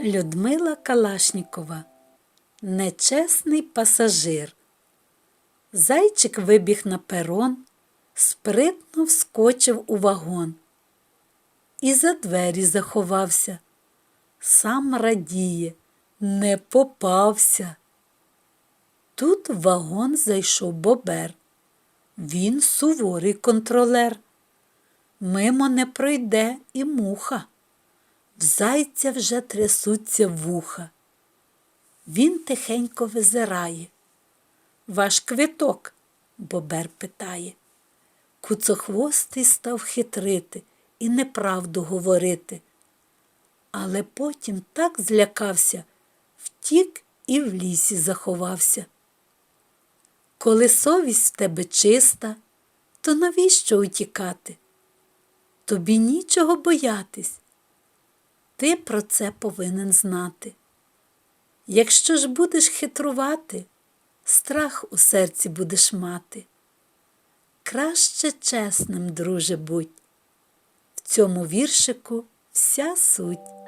Людмила Калашнікова Нечесний пасажир. Зайчик вибіг на перон, спритно вскочив у вагон і за двері заховався. Сам радіє, не попався. Тут в вагон зайшов бобер. Він суворий контролер. Мимо не пройде і муха. В зайця вже трясуться вуха. Він тихенько визирає. Ваш квиток, бобер питає. Куцохвостий став хитрити і неправду говорити. Але потім так злякався, втік і в лісі заховався. Коли совість в тебе чиста, то навіщо утікати? Тобі нічого боятись. Ти про це повинен знати. Якщо ж будеш хитрувати, страх у серці будеш мати. Краще чесним, друже, будь. В цьому віршику вся суть.